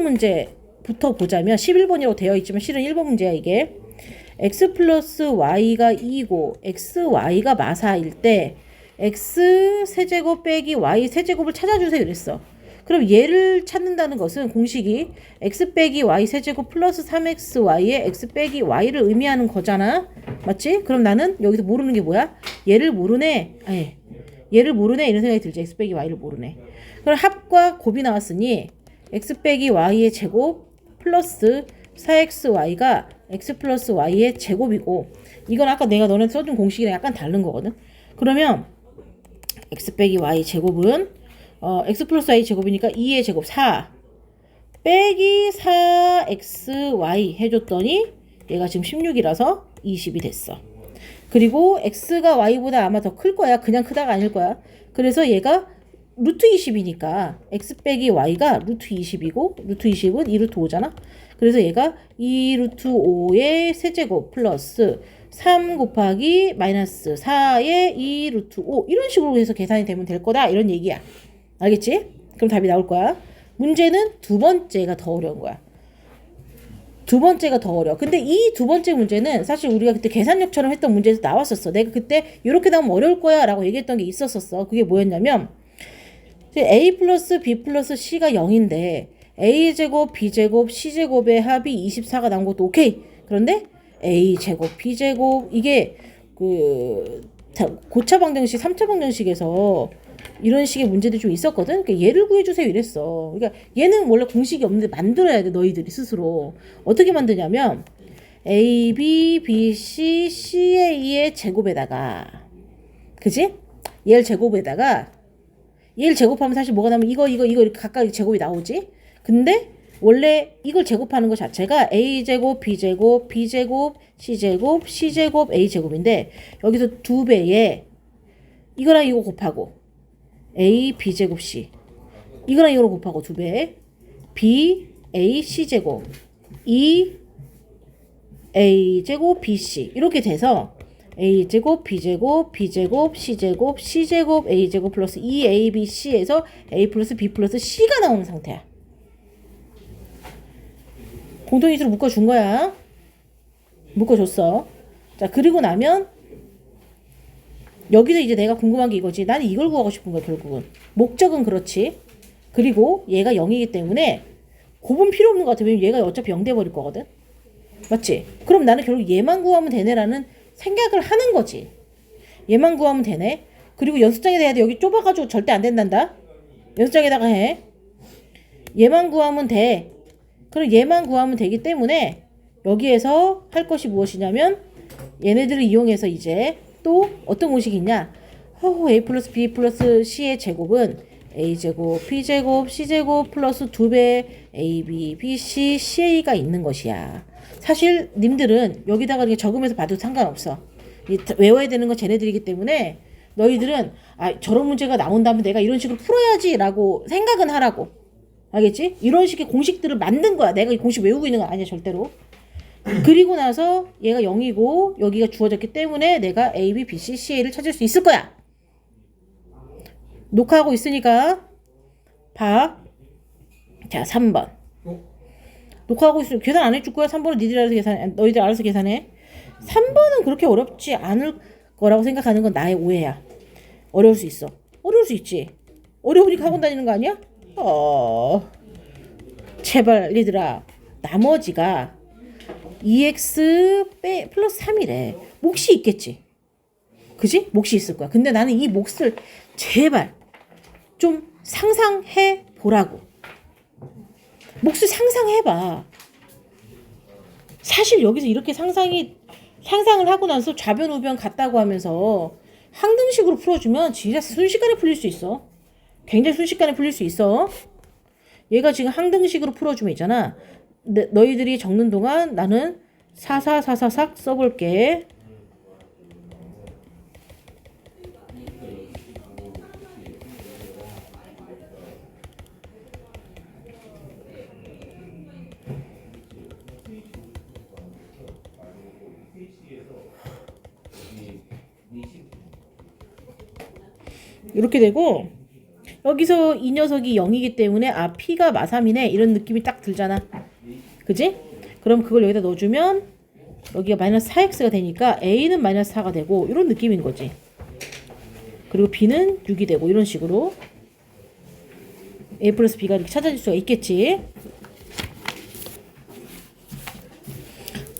1번 문제부터 보자면 11번이라고 되어 있지만 실은 1번 문제야 이게. x 플러스 y가 2고 xy가 마사일 때 x 세제곱 빼기 y 세제곱을 찾아주세요 이랬어. 그럼 얘를 찾는다는 것은 공식이 x 빼기 y 세제곱 플러스 3xy의 x 빼기 y를 의미하는 거잖아. 맞지? 그럼 나는 여기서 모르는 게 뭐야? 얘를 모르네. 아니, 얘를 모르네 이런 생각이 들지. x 빼기 y를 모르네. 그럼 합과 곱이 나왔으니 x 빼기 y의 제곱 플러스 4xy가 x 플러스 y의 제곱이고 이건 아까 내가 너네 써준 공식이랑 약간 다른 거거든. 그러면 x 빼기 y 제곱은 어, x 플러스 y 제곱이니까 2의 제곱 4 빼기 4xy 해줬더니 얘가 지금 16이라서 20이 됐어. 그리고 x가 y보다 아마 더 클 거야. 그냥 크다가 아닐 거야. 그래서 얘가 루트 20이니까 x 빼기 y가 루트 20이고 루트 20은 2루트 5잖아. 그래서 얘가 2루트 5의 세제곱 플러스 3 곱하기 마이너스 4의 2루트 5 이런 식으로 해서 계산이 되면 될 거다 이런 얘기야. 알겠지? 그럼 답이 나올 거야. 문제는 두 번째가 더 어려운 거야. 두 번째가 더 어려워. 근데 이 두 번째 문제는 사실 우리가 그때 계산력처럼 했던 문제에서 나왔었어. 내가 그때 이렇게 나오면 어려울 거야 라고 얘기했던 게 있었었어. 그게 뭐였냐면 a 플러스 b 플러스 c가 0인데 a제곱 b제곱 c제곱의 합이 24가 나온 것도 오케이. 그런데 a제곱 b제곱 이게 그 고차 방정식, 3차 방정식에서 이런 식의 문제들이 좀 있었거든. 그러니까 얘를 구해주세요 이랬어. 그러니까 얘는 원래 공식이 없는데 만들어야 돼 너희들이 스스로. 어떻게 만드냐면 a, b, b, c, c, a의 제곱에다가 그지? 얘를 제곱에다가 얘를 제곱하면 사실 뭐가 나면 이거 이거 이거 이렇게 각각 제곱이 나오지. 근데 원래 이걸 제곱하는 것 자체가 a제곱, b제곱, b제곱, c제곱, c제곱, a제곱인데 여기서 두 배에 이거랑 이거 곱하고 a b제곱 c. 이거랑 이거를 곱하고 두 배. B a c제곱. 2 a제곱 bc 이렇게 돼서 a제곱 b제곱 b제곱 c제곱 c제곱 a제곱 플러스 2abc에서 a 플러스 b 플러스 c가 나오는 상태야. 공통인수로 묶어준 거야. 묶어줬어. 자 그리고 나면 여기서 이제 내가 궁금한 게 이거지. 나는 이걸 구하고 싶은 거야 결국은. 목적은 그렇지. 그리고 얘가 0이기 때문에 곱은 필요 없는 것 같아. 왜냐면 얘가 어차피 0 돼버릴 거거든. 맞지? 그럼 나는 결국 얘만 구하면 되네라는 생각을 하는 거지. 얘만 구하면 되네. 그리고 연습장에다 해야 돼. 여기 좁아가지고 절대 안 된단다. 연습장에다가 해. 얘만 구하면 돼. 그럼 얘만 구하면 되기 때문에 여기에서 할 것이 무엇이냐면 얘네들을 이용해서 이제 또 어떤 공식이 있냐? 어, a 플러스 b 플러스 c의 제곱은 a제곱, b제곱, c제곱 플러스 2배 ab, bc, ca가 있는 것이야. 사실 님들은 여기다가 이렇게 적으면서 봐도 상관없어. 외워야 되는 건 쟤네들이기 때문에 너희들은 아 저런 문제가 나온다면 내가 이런 식으로 풀어야지라고 생각은 하라고. 알겠지? 이런 식의 공식들을 만든 거야. 내가 이 공식 외우고 있는 건 아니야 절대로. 그리고 나서 얘가 0이고 여기가 주어졌기 때문에 내가 A, B, B, C, C를 찾을 수 있을 거야. 녹화하고 있으니까 봐. 자, 3번. 녹화하고 있으면 계산 안 해줄 거야. 3번은 니들 알아서 계산, 너희들 알아서 계산해. 3번은 그렇게 어렵지 않을 거라고 생각하는 건 나의 오해야. 어려울 수 있어. 어려울 수 있지. 어려우니까 학원 다니는 거 아니야? 어. 제발 얘들아. 나머지가 2x 빼 플러스 3이래. 몫이 있겠지. 그지? 몫이 있을 거야. 근데 나는 이 몫을 제발 좀 상상해 보라고. 몫을 상상해 봐. 사실 여기서 이렇게 상상이 상상을 하고 나서 좌변 우변 같다고 하면서 항등식으로 풀어주면 진짜 순식간에 풀릴 수 있어. 굉장히 순식간에 풀릴 수 있어. 얘가 지금 항등식으로 풀어주면 있잖아. 너, 너희들이 적는 동안 나는 사사사사삭 써볼게. 이렇게 되고 여기서 이 녀석이 0이기 때문에 아 P가 마삼이네 이런 느낌이 딱 들잖아. 그지? 그럼 그걸 여기다 넣어주면 여기가 마이너스 4x가 되니까 A는 마이너스 4가 되고 이런 느낌인 거지. 그리고 B는 6이 되고 이런 식으로 A 플러스 B가 이렇게 찾아질 수가 있겠지.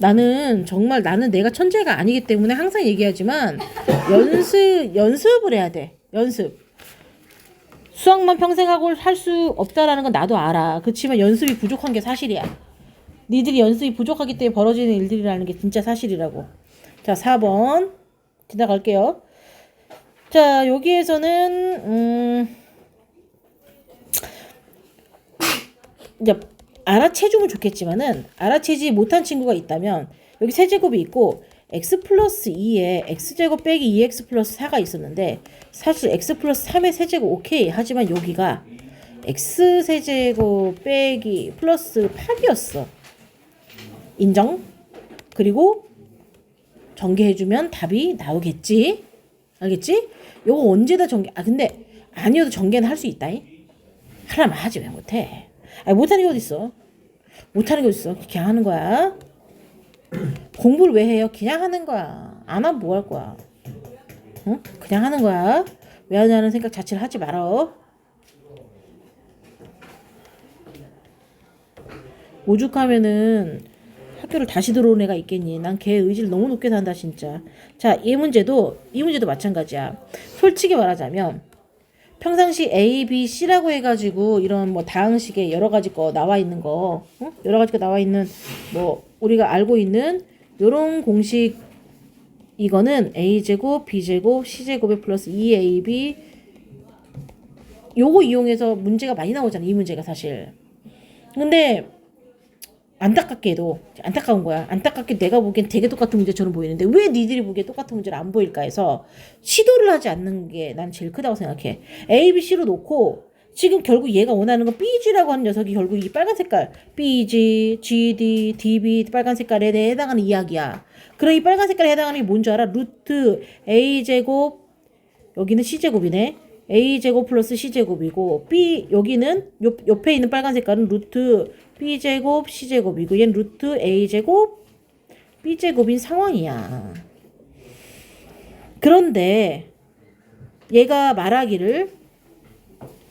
나는 정말 나는 내가 천재가 아니기 때문에 항상 얘기하지만 연습 연습을 해야 돼. 연습. 수학만 평생 하고 할 수 없다라는 건 나도 알아. 그렇지만 연습이 부족한 게 사실이야. 니들이 연습이 부족하기 때문에 벌어지는 일들이라는 게 진짜 사실이라고. 자, 4번 지나갈게요. 자, 여기에서는 음 이제 알아채주면 좋겠지만은 알아채지 못한 친구가 있다면 여기 세제곱이 있고 x 플러스 2에 x제곱 빼기 2x 플러스 4가 있었는데 사실 x 플러스 3의 세제곱 오케이. 하지만 여기가 x 세제곱 빼기 플러스 8이었어. 인정? 그리고 전개해주면 답이 나오겠지? 알겠지? 요거 언제 다 전개 아 근데 아니어도 전개는 할 수 있다잉 하라면 하지 왜 못해? 아니 못하는 게 어딨어? 못하는 게 어딨어? 그냥 하는 거야 공부를 왜 해요 그냥 하는 거야 안 하면 뭐 할 거야 응? 그냥 하는 거야 왜 하냐는 생각 자체를 하지 말어 오죽하면은 학교를 다시 들어온 애가 있겠니? 난 걔 의지를 너무 높게 산다 진짜. 자, 이 문제도 이 문제도 마찬가지야. 솔직히 말하자면 평상시 A, B, C라고 해가지고 이런 뭐 다항식에 여러 가지 거 나와 있는 거, 응? 여러 가지가 나와 있는 뭐 우리가 알고 있는 요런 공식 이거는 A 제곱, B 제곱, C 제곱에 플러스 2AB 요거 이용해서 문제가 많이 나오잖아. 이 문제가 사실. 근데 안타깝게도 안타까운 거야. 안타깝게 내가 보기엔 되게 똑같은 문제처럼 보이는데 왜 니들이 보기에 똑같은 문제를 안 보일까 해서 시도를 하지 않는 게 난 제일 크다고 생각해. A, B, C로 놓고 지금 결국 얘가 원하는 건 BG라고 하는 녀석이 결국 이 빨간 색깔 BG, GD, DB 빨간 색깔에 대해 해당하는 이야기야. 그럼 이 빨간 색깔에 해당하는 게 뭔지 알아? 루트 A 제곱 여기는 C 제곱이네. A 제곱 플러스 C 제곱이고 B 여기는 옆, 옆에 있는 빨간 색깔은 루트 B 제곱 C 제곱이고 얘는 루트 A 제곱 B 제곱인 상황이야. 그런데 얘가 말하기를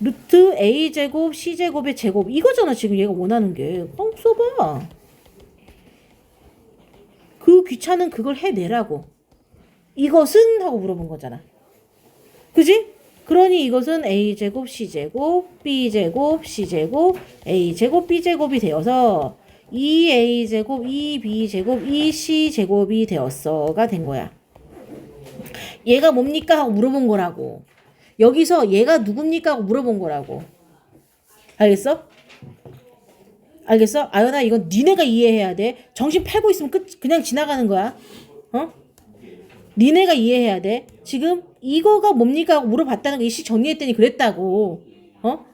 루트 A 제곱 C 제곱의 제곱 이거잖아 지금 얘가 원하는 게. 어, 써봐. 그 귀찮은 그걸 해내라고. 이것은 하고 물어본 거잖아. 그지? 그러니 이것은 a제곱 c제곱 b제곱 c제곱 a제곱 b제곱이 되어서 2a제곱 2b제곱 2c제곱이 되었어가 된 거야. 얘가 뭡니까 하고 물어본 거라고. 여기서 얘가 누굽니까 하고 물어본 거라고. 알겠어? 알겠어? 아연아 이건 니네가 이해해야 돼. 정신 팔고 있으면 끝 그냥 지나가는 거야. 어? 니네가 이해해야 돼. 지금 이거가 뭡니까 하고 물어봤다는 게 이씨 정리했더니 그랬다고. 어?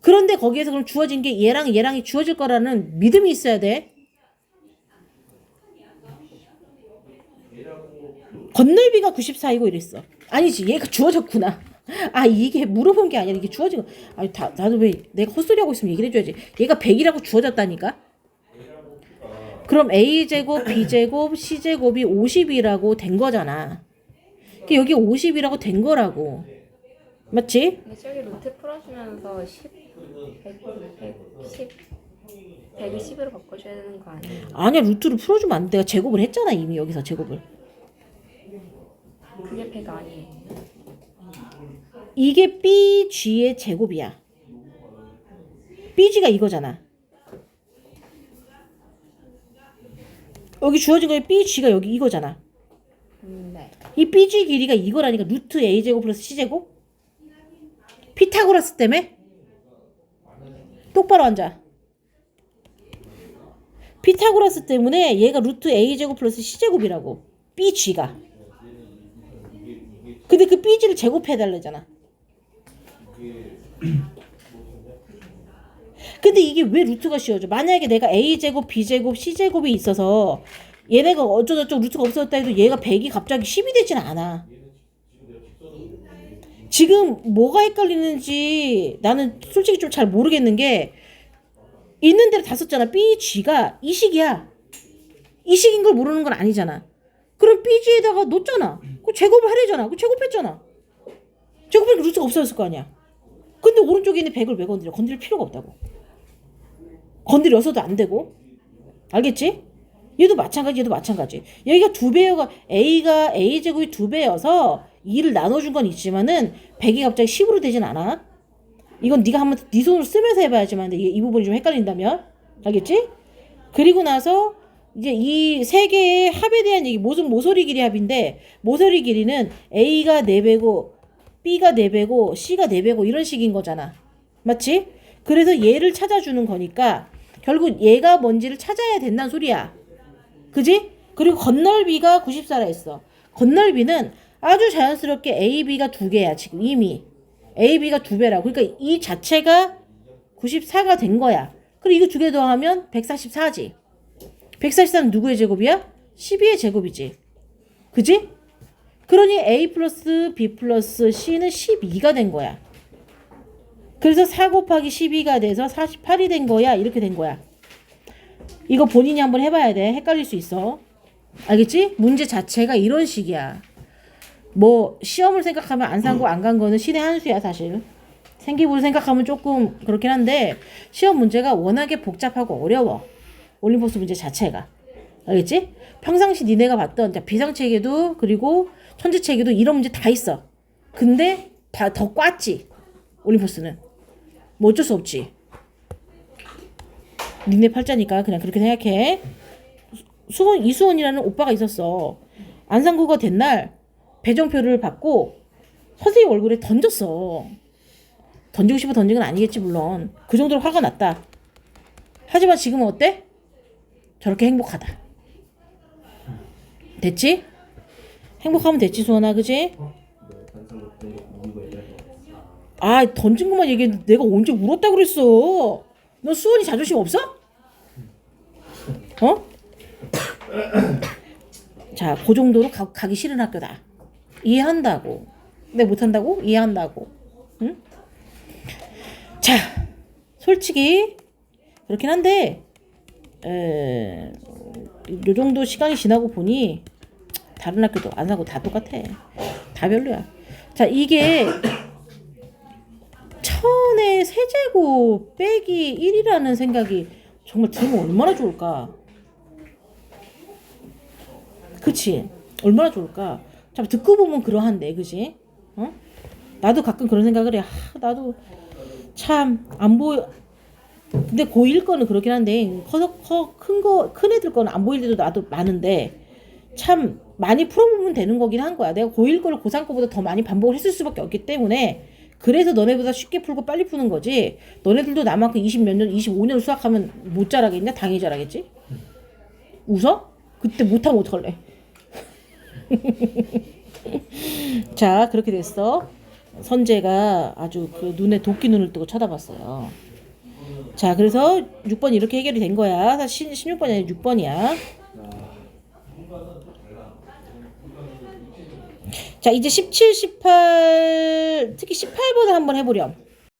그런데 거기에서 그럼 주어진 게 얘랑 얘랑이 주어질 거라는 믿음이 있어야 돼. 건널비가 94이고 이랬어. 아니지, 얘가 주어졌구나. 아, 이게 물어본 게 아니라 이게 주어진 거. 아니, 다, 나도 왜 내가 헛소리 하고 있으면 얘기를 해줘야지. 얘가 100이라고 주어졌다니까? 그럼 A제곱, B제곱, C제곱이 50이라고 된 거잖아. 그 여기 50이라고 된 거라고. 맞지? 근데 저기 루트 풀어주면서 10, 100, 110, 100을 10으로 바꿔줘야 되는 거 아니에요? 아니야, 루트를 풀어주면 안 돼. 내가 제곱을 했잖아, 이미 여기서 제곱을. 그게 100 아니에요. 이게 BG의 제곱이야. BG가 이거잖아. 여기 주어진 거에 BG가 여기 이거잖아. 음, 네. 이 BG 길이가 이거라니까 루트 A제곱 플러스 C제곱? 피타고라스 때문에? 똑바로 앉아. 피타고라스 때문에 얘가 루트 A제곱 플러스 C제곱이라고. BG가. 근데 그 BG를 제곱해달라잖아. 근데 이게 왜 루트가 씌워져? 만약에 내가 A제곱, B제곱, C제곱이 있어서 얘네가 어쩌고저쩌고 루트가 없어졌다 해도 얘가 100이 갑자기 10이 되진 않아. 지금 뭐가 헷갈리는지 나는 솔직히 좀 잘 모르겠는 게 있는 대로 다 썼잖아. B, G가 이 식이야. 이 식인 걸 모르는 건 아니잖아. 그럼 B, G에다가 넣었잖아. 그 제곱을 하려잖아. 그 제곱했잖아. 제곱하니까 루트가 없어졌을 거 아니야. 근데 오른쪽에 있는 100을 왜 건드려? 건드릴 필요가 없다고. 건드려서도 안 되고. 알겠지? 얘도 마찬가지, 얘도 마찬가지. 여기가 두 배여가, A가 A제곱이 두 배여서 2를 나눠준 건 있지만은 100이 갑자기 10으로 되진 않아. 이건 네가 한번 네 손으로 쓰면서 해봐야지만 이, 이 부분이 좀 헷갈린다면. 알겠지? 그리고 나서 이제 이 세 개의 합에 대한 얘기, 무슨 모서리 길이 합인데, 모서리 길이는 A가 4배고, B가 4배고, C가 4배고, 이런 식인 거잖아. 맞지? 그래서 얘를 찾아주는 거니까, 결국 얘가 뭔지를 찾아야 된다는 소리야. 그지? 그리고 건널비가 94라 했어. 건널비는 아주 자연스럽게 AB가 두 개야, 지금 이미. AB가 두 배라고. 그러니까 이 자체가 94가 된 거야. 그리고 이거 두 개 더하면 144지. 144는 누구의 제곱이야? 12의 제곱이지. 그지? 그러니 A 플러스 B 플러스 C는 12가 된 거야. 그래서 4 곱하기 12가 돼서 48이 된 거야. 이렇게 된 거야. 이거 본인이 한번 해봐야 돼. 헷갈릴 수 있어. 알겠지? 문제 자체가 이런 식이야. 뭐 시험을 생각하면 안 산 거 안 간 거는 신의 한 수야 사실. 생기부를 생각하면 조금 그렇긴 한데 시험 문제가 워낙에 복잡하고 어려워. 올림포스 문제 자체가. 알겠지? 평상시 니네가 봤던 자, 비상체계도 그리고 천재체계도 이런 문제 다 있어. 근데 다 더 꽈지. 올림포스는. 뭐 어쩔 수 없지. 니네 팔자니까 그냥 그렇게 생각해. 수원 이수원이라는 오빠가 있었어. 안상구가 된 날 배정표를 받고 선생님 얼굴에 던졌어. 던지고 싶어 던진 건 아니겠지 물론. 그 정도로 화가 났다. 하지만 지금은 어때? 저렇게 행복하다. 됐지? 행복하면 됐지 수원아 그지? 아 던진 것만 얘기했는데 내가 언제 울었다 그랬어? 너 수원이 자존심 없어? 어? 자, 그 정도로 가, 가기 싫은 학교다. 이해한다고. 근데 못한다고? 이해한다고. 응? 자, 솔직히 그렇긴 한데, 에, 요 정도 시간이 지나고 보니 다른 학교도 안 하고 다 똑같아. 다 별로야. 자, 이게 천의 세제곱 빼기 1이라는 생각이 정말 들으면 얼마나 좋을까? 그치? 얼마나 좋을까? 참 듣고 보면 그러한데, 그지? 어? 나도 가끔 그런 생각을 해. 아, 나도 참 안 보여. 근데 고1 거는 그렇긴 한데 커서 커 큰 거 큰 애들 거는 안 보일 때도 나도 많은데 참 많이 풀어보면 되는 거긴 한 거야. 내가 고1 거를 고3 거보다 더 많이 반복을 했을 수밖에 없기 때문에 그래서 너네보다 쉽게 풀고 빨리 푸는 거지. 너네들도 나만큼 20 몇 년, 25년 수학하면 못 잘하겠냐? 당연히 잘하겠지? 웃어? 그때 못하면 어떡할래? 자, 그렇게 됐어. 선재가 아주 그 눈에 도끼 눈을 뜨고 쳐다봤어요. 자, 그래서 6번 이렇게 해결이 된 거야. 사실 16번이 아니라 6번이야. 자, 이제 17, 18, 특히 18번을 한번 해보렴.